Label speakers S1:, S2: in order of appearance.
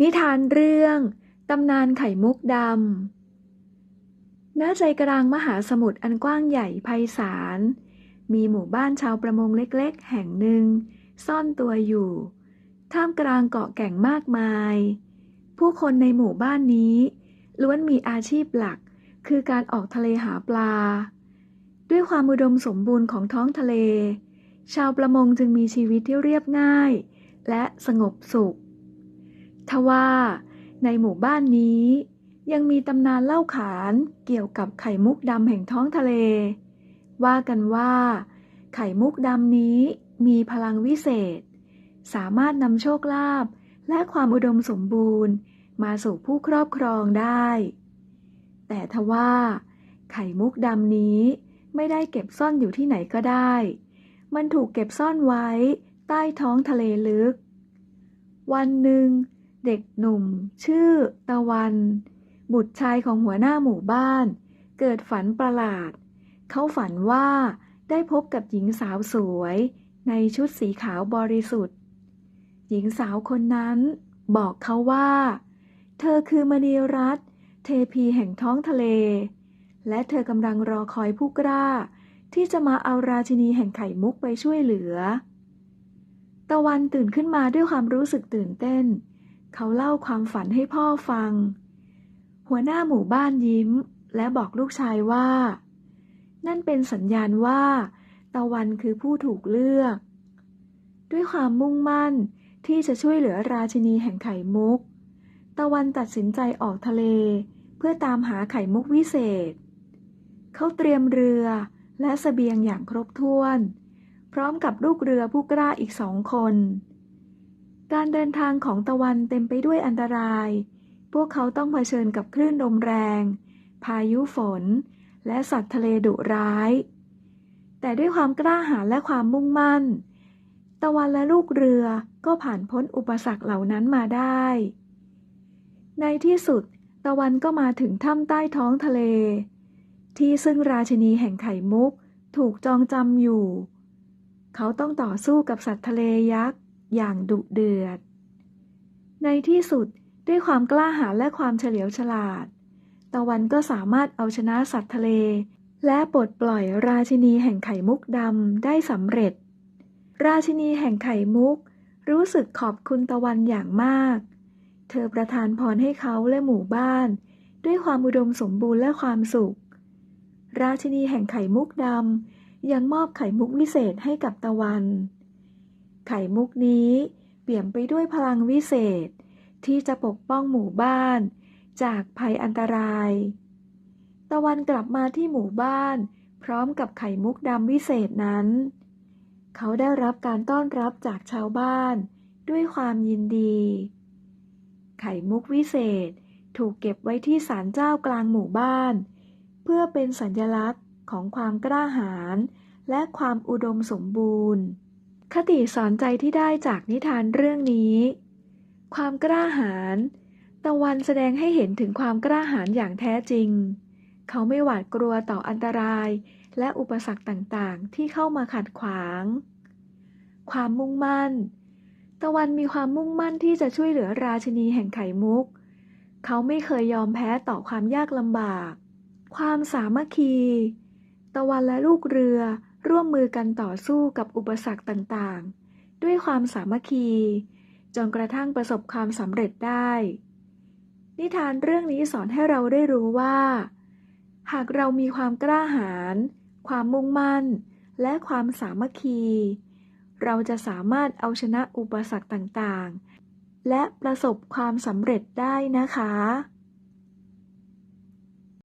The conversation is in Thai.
S1: นิทานเรื่องตำนานไข่มุกดำ ณ ใจกลางมหาสมุทรอันกว้างใหญ่ไพศาล มีหมู่บ้านชาวประมงเล็กๆ แห่งหนึ่ง ซ่อนตัวอยู่ ท่ามกลางเกาะแก่งมากมาย ผู้คนในหมู่บ้านนี้ ล้วนมีอาชีพหลักคือการออกทะเลหาปลา ด้วยความอุดมสมบูรณ์ของท้องทะเล ชาวประมงจึงมีชีวิตที่เรียบง่าย และสงบสุข ว่า ในหมู่บ้านนี้ ยังมีตำนานเล่าขานเกี่ยวกับไข่มุกดำแห่งท้องทะเล ว่ากันว่า ไข่มุกดำนี้มีพลังวิเศษ สามารถนำโชคลาภและความอุดมสมบูรณ์ มาสู่ผู้ครอบครองได้ แต่ทว่า ไข่มุกดำนี้ไม่ได้เก็บซ่อนอยู่ที่ไหนก็ได้ มันถูกเก็บซ่อนไว้ใต้ท้องทะเลลึก วันหนึ่ง เด็กหนุ่ม ชื่อ ตะวัน บุตรชายของหัวหน้าหมู่บ้าน เกิดฝันประหลาด เขาฝันว่าได้พบกับหญิงสาวสวย ในชุดสีขาวบริสุทธิ์ หญิงสาวคนนั้น บอกเขาว่า เธอคือมณีรัตนเทพีแห่งท้องทะเล และเธอกำลังรอคอยผู้กล้า ที่จะมาเอาราชินีแห่งไข่มุกไปช่วยเหลือ ตะวันตื่นขึ้นมาด้วยความรู้สึกตื่นเต้น เขาเล่าความฝันให้พ่อฟัง หัวหน้าหมู่บ้านยิ้ม และบอกลูกชายว่า นั่นเป็นสัญญาณว่า ตะวันคือผู้ถูกเลือก ด้วยความมุ่งมั่นที่จะช่วยเหลือราชินีแห่งไข่มุก ตะวันตัดสินใจออกทะเล เพื่อตามหาไข่มุกวิเศษ เขาเตรียมเรือและสเสบียงอย่างครบถ้วน พร้อมกับลูกเรือผู้กล้าอีกสองคน การเดินทางของตะวันเต็มไปด้วยอันตราย พวกเขาต้องเผชิญกับคลื่นลมแรง พายุฝน และสัตว์ทะเลดุร้าย แต่ด้วยความกล้าหาญและความมุ่งมั่น ตะวันและลูกเรือก็ผ่านพ้นอุปสรรคเหล่านั้นมาได้ ในที่สุด ตะวันก็มาถึงถ้ำใต้ท้องทะเล ที่ซึ่งราชินีแห่งไข่มุกถูกจองจำอยู่ เขาต้องต่อสู้กับสัตว์ทะเลยักษ์ อย่างดุเดือด ในที่สุดด้วยความกล้าหาญและความเฉลียวฉลาด ตะวันก็สามารถเอาชนะสัตว์ทะเล และปลดปล่อยราชินีแห่งไข่มุกดำได้สำเร็จ ราชินีแห่งไข่มุก รู้สึกขอบคุณตะวันอย่างมาก เธอประทานพรให้เขาและหมู่บ้าน ด้วยความอุดมสมบูรณ์และความสุข ราชินีแห่งไข่มุกดำยังมอบไข่มุกวิเศษให้กับตะวัน ไข่มุกนี้เปี่ยมไปด้วยพลังวิเศษ ที่จะปกป้องหมู่บ้าน จากภัยอันตราย ตะวันกลับมาที่หมู่บ้าน พร้อมกับไข่มุกดำวิเศษนั้น เขาได้รับการต้อนรับจากชาวบ้าน ด้วยความยินดี ไข่มุกวิเศษถูกเก็บไว้ที่ศาลเจ้ากลางหมู่บ้าน เพื่อเป็นสัญลักษณ์ของความกล้าหาญและความอุดมสมบูรณ์ คติสอนใจที่ได้จากนิทานเรื่องนี้ ความกล้าหาญตะวันแสดงให้เห็นถึงความกล้าหาญอย่างแท้จริง เขาไม่หวาดกลัวต่ออันตราย และอุปสรรคต่างๆ ที่เข้ามาขัดขวาง ความมุ่งมั่น ตะวันมีความมุ่งมั่นที่จะช่วยเหลือราชินีแห่งไข่มุก เขาไม่เคยยอมแพ้ต่อความยากลำบาก ความสามัคคี ตะวันและลูกเรือ ร่วมมือกันต่อสู้กับอุปสรรคต่างๆ ด้วยความสามัคคี จนกระทั่งประสบความสำเร็จได้ นิทานเรื่องนี้สอนให้เราได้รู้ว่า หากเรามีความกล้าหาญความมุ่งมั่น และความสามัคคี เราจะสามารถเอาชนะอุปสรรคต่างๆ และประสบความสำเร็จได้นะคะ